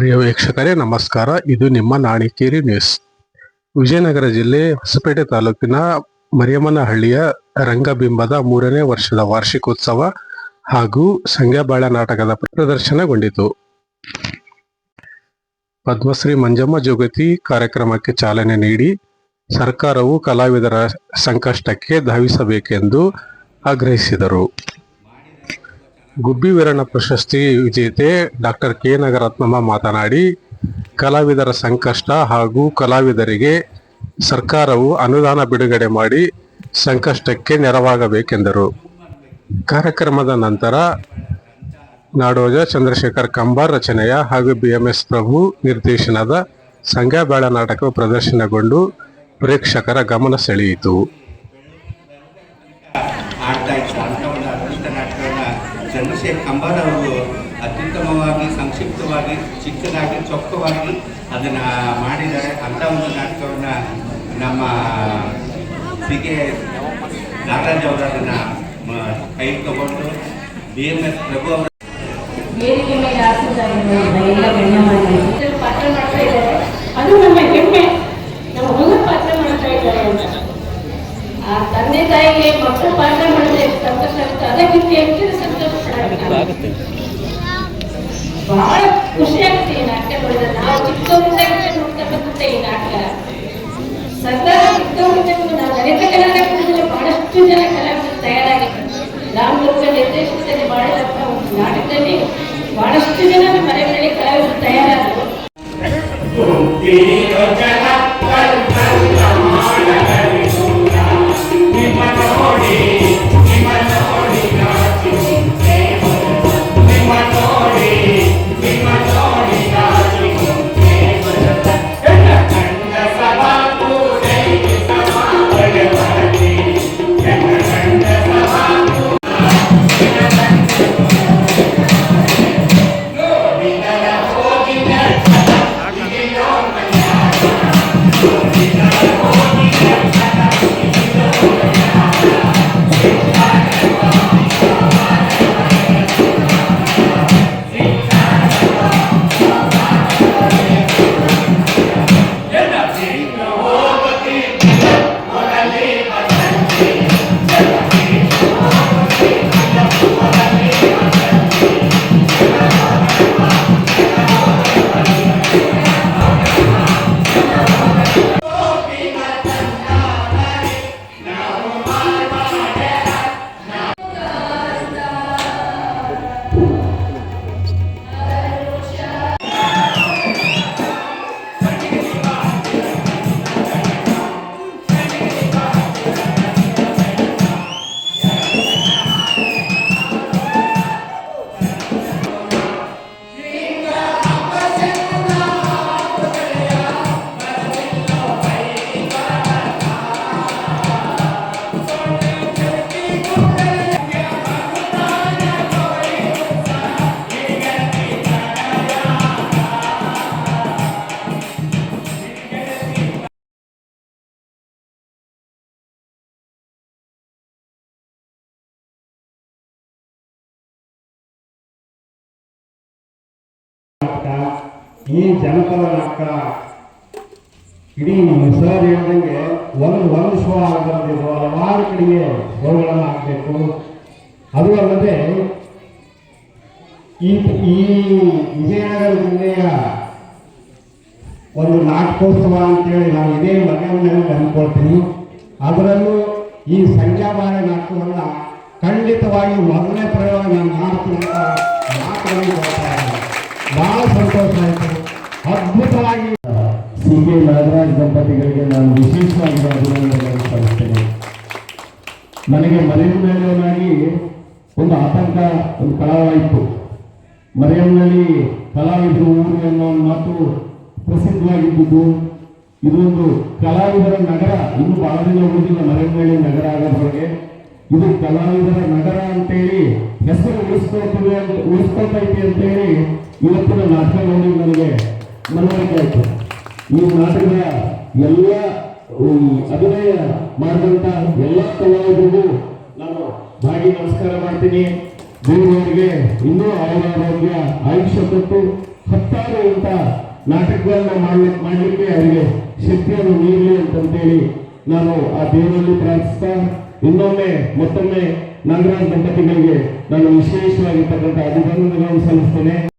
ಪ್ರಿಯ ವೀಕ್ಷಕರೇ, ನಮಸ್ಕಾರ. ಇದು ನಿಮ್ಮ ನಾಣಿಕೇರಿ ನ್ಯೂಸ್ ವಿಜಯನಗರ ಜಿಲ್ಲೆ ಹೊಸಪೇಟೆ ತಾಲೂಕಿನ ಮರಿಯಮ್ಮನಹಳ್ಳಿಯ ರಂಗಬಿಂಬದ ಮೂರನೇ ವರ್ಷದ ವಾರ್ಷಿಕೋತ್ಸವ ಹಾಗೂ ಸಂಗ್ಯಾಬಾಳ ನಾಟಕದ ಪ್ರದರ್ಶನಗೊಂಡಿತು. ಪದ್ಮಶ್ರೀ ಮಂಜಮ್ಮ ಜೋಗತಿ ಕಾರ್ಯಕ್ರಮಕ್ಕೆ ಚಾಲನೆ ನೀಡಿ ಸರ್ಕಾರವು ಕಲಾವಿದರ ಸಂಕಷ್ಟಕ್ಕೆ ಧಾವಿಸಬೇಕೆಂದು ಆಗ್ರಹಿಸಿದರು. ಗುಬ್ಬಿ ವೀರಣ್ಣ ಪ್ರಶಸ್ತಿ ವಿಜೇತೆ ಡಾಕ್ಟರ್ ಕೆ ನಗರತ್ನಮ್ಮ ಮಾತನಾಡಿ, ಕಲಾವಿದರ ಸಂಕಷ್ಟ ಹಾಗೂ ಕಲಾವಿದರಿಗೆ ಸರ್ಕಾರವು ಅನುದಾನ ಬಿಡುಗಡೆ ಮಾಡಿ ಸಂಕಷ್ಟಕ್ಕೆ ನೆರವಾಗಬೇಕೆಂದರು. ಕಾರ್ಯಕ್ರಮದ ನಂತರ ನಾಡೋಜ ಚಂದ್ರಶೇಖರ್ ಕಂಬಾರ್ ರಚನೆಯ ಹಾಗೂ ಬಿ ಎಂ ಎಸ್ ಪ್ರಭು ನಿರ್ದೇಶನದ ಸಂಗ್ಯಾಬೇಳ ನಾಟಕ ಪ್ರದರ್ಶನಗೊಂಡು ಪ್ರೇಕ್ಷಕರ ಗಮನ ಸೆಳೆಯಿತು. ಚಂದ್ರಶೇಖರ್ ಕಂಬಾರ ಅವರು ಅತ್ಯುತ್ತಮವಾಗಿ, ಸಂಕ್ಷಿಪ್ತವಾಗಿ, ಚಿಕ್ಕದಾಗಿ, ಚೊಕ್ಕವಾಗಿ ಅದನ್ನು ಮಾಡಿದ್ದಾರೆ. ಅಂಥ ಒಂದು ನಾಟಕವನ್ನು ನಮ್ಮ ಸಿ ಕೆ ನಾಗರಾಜ್ ಅವರು ಅದನ್ನು ಕೈ ತಗೊಂಡು ಬಿ ಎಂ ಎಸ್ ಪ್ರಭು ಅವರು ಅದು ನಮ್ಮ ಹೆಮ್ಮೆ. ನಮ್ಮ ಮಗ ಪಾತ್ರ ಮಾಡ್ತಾ ಇದ್ದಾರೆ ಅಂತ. ಆ ತಂದೆ ತಾಯಿಗೆ ಮಕ್ಕಳು ಪಾತ್ರ ಮಾಡಿದ್ರೆ ಸಂತೋಷ ಆಗುತ್ತೆ. ಅದಕ್ಕಿಂತ. ಬಹಳ ಖುಷಿ ಆಗುತ್ತೆ ಈ ನಾಟಕ ನೋಡಿದ್ರೆ ನಾವು ಚಿಕ್ಕವರಿಂದ ನೋಡ್ತಾ ಬಂದಿದ್ದೆ ಈ ನಾಟಕ ಸರ್ಕಾರ ಚಿಕ್ಕವರಿಂದ ನಾವು ಬಹಳಷ್ಟು ಜನ ಕಲಾವಿದರು ತಯಾರಾಗಿದ್ದಾರೆ ರಾಮ್ ಲೋಕಲ್ ನಿರ್ದೇಶನದಲ್ಲಿ ಮಾಡಿದಂತ ಒಂದು ನಾಟಕದಲ್ಲಿ ಬಹಳಷ್ಟು ಜನ ಮನೆಗಳಲ್ಲಿ ಕಲಾವಿದರು ತಯಾರಾದರು ಈ ಜನಪದ ನಾಟಕ, ಇಡೀ ಸರ್ ಹೇಳ್ದಂಗೆ ಒಂದು ಒಂದು ಶೋ ಆಗಬಾರ್ದಿದ್ದು ಹಲವಾರು ಕಡೆಗೆ ಶೋಗಳನ್ನು ಹಾಕಬೇಕು ಅದು ಅಲ್ಲದೆ ಈ ಈ ವಿಜಯನಗರ ಜಿಲ್ಲೆಯ ಒಂದು ನಾಟಕೋತ್ಸವ ಅಂತೇಳಿ ನಾವು ಇದೇ ಮನೆಯಲ್ಲಿ ಅಂದ್ಕೊಳ್ತೀನಿ. ಅದರಲ್ಲೂ ಈ ಸಂಖ್ಯಾಬಾಳೆ ನಾಟಕವನ್ನು ಖಂಡಿತವಾಗಿ ಮೊದಲನೇ ಪ್ರಯೋಗ ನಾನು ಮಾಡ್ತೀನಿ ಅಂತ ಮಾತುಗಳನ್ನು ಅದ್ಭುತವಾಗಿ ಸಿ ಕೆ ನಾಗರಾಜ್ ದಂಪತಿಗಳಿಗೆ ನಾನು ವಿಶೇಷವಾಗಿ ಅಭಿನಂದನೆಗಳನ್ನು ಸಲ್ಲಿಸ್ತೇನೆ. ನನಗೆ ಮನೆಯಲ್ಲಿ ಒಂದು ಆತಂಕ, ಒಂದು ಕಳವಾಯಿತು ಮರೆಯಮ್ನಲ್ಲಿ ಕಲಾವಿದರು ಊರು ಅನ್ನೋ ಮಾತು ಪ್ರಸಿದ್ಧವಾಗಿದ್ದು ಇದೊಂದು ಕಲಾವಿದರ ನಗರ. ಇನ್ನು ಬಹಳ ದಿನ ಉಳಿದಿಲ್ಲ ಮರೆಯಮ್ನಳ್ಳಿ ನಗರ ಆಗೋದ್ರೊಳಗೆ. ಇದು ಕಲಾವಿದರ ನಗರ ಅಂತೇಳಿ, ಹೆಸರು ಉಳಿಸ್ಕೊಳ್ತೀವಿ ಅಂತ, ಉಳಿಸ್ಕೊಳ್ತೈತಿ ಅಂತೇಳಿ ಇವತ್ತಿನ ನಾಟಕ ನೋಡಿ ನನಗೆ ಮನವರಿಕೆ ಆಯಿತು. ಈ ನಾಟಕದ ಎಲ್ಲ ಅಭಿನಯ ಮಾಡಿದಂತ ಎಲ್ಲ ಕಲಾವಿದರಿಗೂ ನಾನು ಭಾಗಿ ನಮಸ್ಕಾರ ಮಾಡ್ತೀನಿ. ದೇವರಿಗೆ ಇನ್ನೂ ಆರೋಗ್ಯ ಆಯುಷ್ಯ ಕೊಟ್ಟು ಹತ್ತಾರು ಇಂಥ ನಾಟಕಗಳನ್ನ ಮಾಡ್ಲಿಕ್ಕೆ ಮಾಡಲಿಕ್ಕೆ ಅವರಿಗೆ ಶಕ್ತಿಯನ್ನು ನೀಡಲಿ ಅಂತಂತೇಳಿ ನಾನು ಆ ದೇವರಲ್ಲಿ ಪ್ರಾರ್ಥಿಸ್ತಾ ಇನ್ನೊಮ್ಮೆ ಮತ್ತೊಮ್ಮೆ ನಾಗರಾಜ್ ದಂಪತಿಗಳಿಗೆ ನಾನು ವಿಶೇಷವಾಗಿರ್ತಕ್ಕಂಥ ಅಭಿನಂದನೆಗಳನ್ನು ಸಲ್ಲಿಸ್ತೇನೆ.